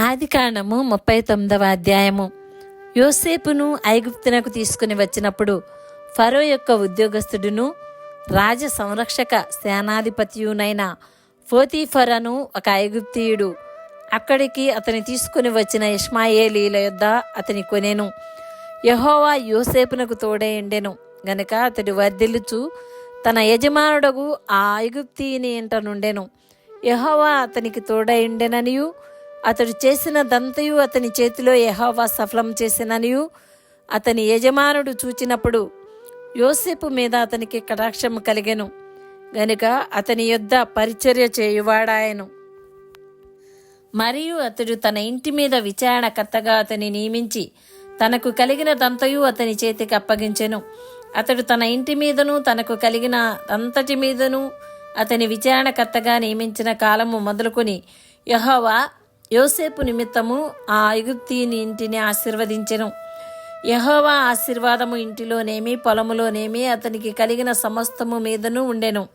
ఆదికాండము ముప్పై తొమ్మిదవ అధ్యాయము. యోసేపును ఐగుప్తునకు తీసుకుని వచ్చినప్పుడు ఫరో యొక్క ఉద్యోగస్తుడును రాజ సంరక్షక సేనాధిపతియునైన ఫోతీఫరను ఒక ఐగుప్తీయుడు. అక్కడికి అతని తీసుకుని వచ్చిన ఇష్మాయేలీల యొద్ద అతని కొనేను. యహోవా యోసేపునకు తోడైండెను గనుక అతడు వర్ధిల్లుచు తన యజమానుడగు ఆ ఐగుప్తీయుని ఇంట నుండెను. యహోవా అతనికి తోడైండెననియు అతడు చేసిన దంతయు అతని చేతిలో యహోవా సఫలం చేసిననియు. అతని యజమానుడు చూచినప్పుడు యోసేపు మీద అతనికి కటాక్షము కలిగెను. గనుక అతని యొద్ద పరిచర్య చేయువాడాయను. మరియు అతడు తన ఇంటి మీద విచారణకర్తగా అతని నియమించి తనకు కలిగిన దంతయు అతని చేతికి అప్పగించెను. అతడు తన ఇంటి మీదను తనకు కలిగిన అంతటి మీదను అతని విచారణకర్తగా నియమించిన కాలము మొదలుకొని యహోవా యోసేపు నిమిత్తము ఆ ఐగుప్తీని ఇంటిని ఆశీర్వదించెను. యహోవా ఆశీర్వాదము ఇంటిలోనేమి పొలములోనేమి అతనికి కలిగిన సమస్తము మీదను ఉండెను.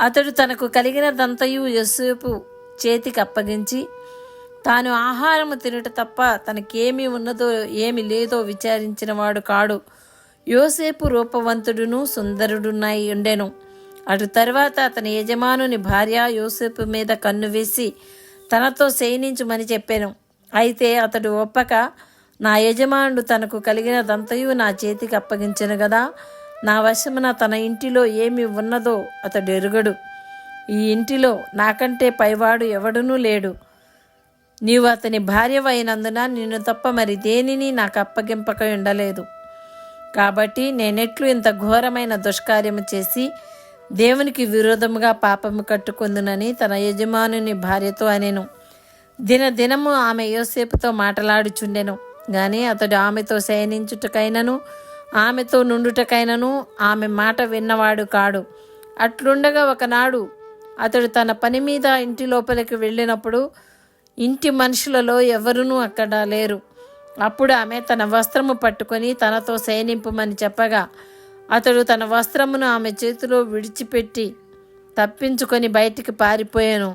అతడు తనకు కలిగిన దంతయు యోసేపు చేతికి అప్పగించి తాను ఆహారము తినుట తప్ప తనకేమి ఉన్నదో ఏమి లేదో విచారించినవాడు కాడు. యోసేపు రూపవంతుడును సుందరుడునై ఉండెను. అటు తర్వాత అతని యజమానుని భార్య యోసేపు మీద కన్ను వేసి తనతో శయనించుమని చెప్పాను. అయితే అతడు ఒప్పక నా యజమానుడు తనకు కలిగిన దంతయు నా చేతికి అప్పగించను కదా నా వశమున తన ఇంటిలో ఏమి ఉన్నదో అతడు ఎరుగడు. ఈ ఇంటిలో నాకంటే పైవాడు ఎవడునూ లేడు. నీవు అతని భార్యవైనందున నిన్ను తప్ప మరి దేనిని నాకు అప్పగింపక ఉండలేదు. కాబట్టి నేనెట్లు ఇంత ఘోరమైన దుష్కార్యము చేసి దేవునికి విరోధముగా పాపము కట్టుకుందునని తన యజమానుని భార్యతో అనేను. దినదినము ఆమె యోసేపుతో మాటలాడుచుండెను. గాని అతడు ఆమెతో శయనించుటకైనను ఆమెతో నుండుటకైనను ఆమె మాట విన్నవాడు కాడు. అట్లుండగా ఒకనాడు అతడు తన పని మీద ఇంటి లోపలికి వెళ్ళినప్పుడు ఇంటి మనుషులలో ఎవరునూ అక్కడ లేరు. అప్పుడు ఆమె తన వస్త్రము పట్టుకొని తనతో శయనింపుమని చెప్పగా అతడు తన వస్త్రమును ఆమె చేతిలో విడిచిపెట్టి తప్పించుకొని బయటికి పారిపోయాను.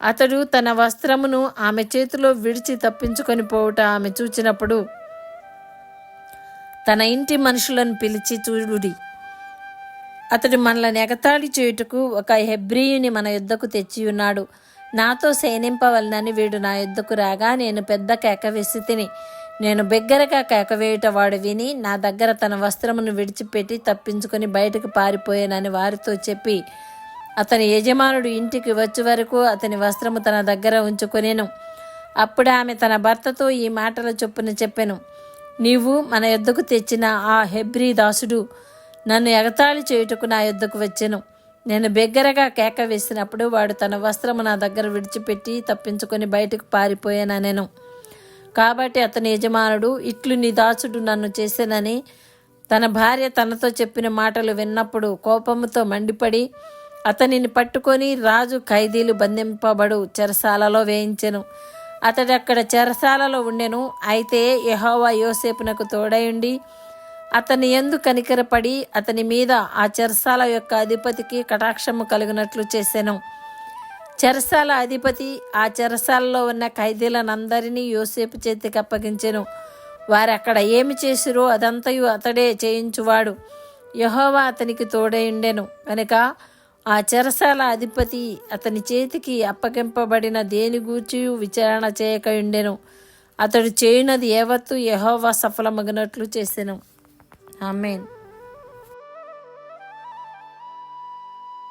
అతడు తన వస్త్రమును ఆమె చేతిలో విడిచి తప్పించుకొని పోవుట ఆమె చూచినప్పుడు తన ఇంటి మనుషులను పిలిచి చూడుడి. అతడు మనల్ని ఎగతాళి చేయుటకు ఒక హెబ్రియుని మన యుద్ధకు తెచ్చి ఉన్నాడు. నాతో శయనింపవలనని వీడు నా యుద్ధకు రాగా నేను పెద్ద కేక వేసి తిని నేను బిగ్గరగా కేకవేయుట వాడు విని నా దగ్గర తన వస్త్రమును విడిచిపెట్టి తప్పించుకొని బయటకు పారిపోయానని వారితో చెప్పి అతని యజమానుడు ఇంటికి వచ్చే వరకు అతని వస్త్రము తన దగ్గర ఉంచుకొనేను. అప్పుడు ఆమె తన భర్తతో ఈ మాటల చొప్పున చెప్పెను నీవు మన యొద్దకు తెచ్చిన ఆ హెబ్రీ దాసుడు నన్ను ఎగతాళి చేయుటకు నా యొద్దకు వచ్చెను. నేను బిగ్గరగా కేక వేసినప్పుడు వాడు తన వస్త్రము నా దగ్గర విడిచిపెట్టి తప్పించుకొని బయటకు పారిపోయాననెను. కాబట్టి అతని యజమానుడు ఇట్లు నీ దాసుడు నన్ను చేశానని తన భార్య తనతో చెప్పిన మాటలు విన్నప్పుడు కోపంతో మండిపడి అతనిని పట్టుకొని రాజు ఖైదీలు బంధింపబడు చెరసాలలో వేయించెను. అతడు అక్కడ చెరసాలలో ఉండెను. అయితే యహోవా యోసేపునకు తోడయుండి అతని ఎందు కనికరపడి అతని మీద ఆ చెరసాల యొక్క అధిపతికి కటాక్షము కలిగినట్లు చేశాను చెరసాల అధిపతి ఆ చెరసాలలో ఉన్న ఖైదీలనందరినీ యోసేపు చేతికి అప్పగించెను. వారు అక్కడ ఏమి చేసిరో అదంతయు అతడే చేయించువాడు. యహోవా అతనికి తోడైండెను కనుక ఆ చెరసాల అధిపతి అతని చేతికి అప్పగింపబడిన దేని గూర్చి విచారణ చేయకయుండెను అతడు చేయునది యావత్తు యహోవా సఫలమగినట్లు చేసెను. ఆమెన్.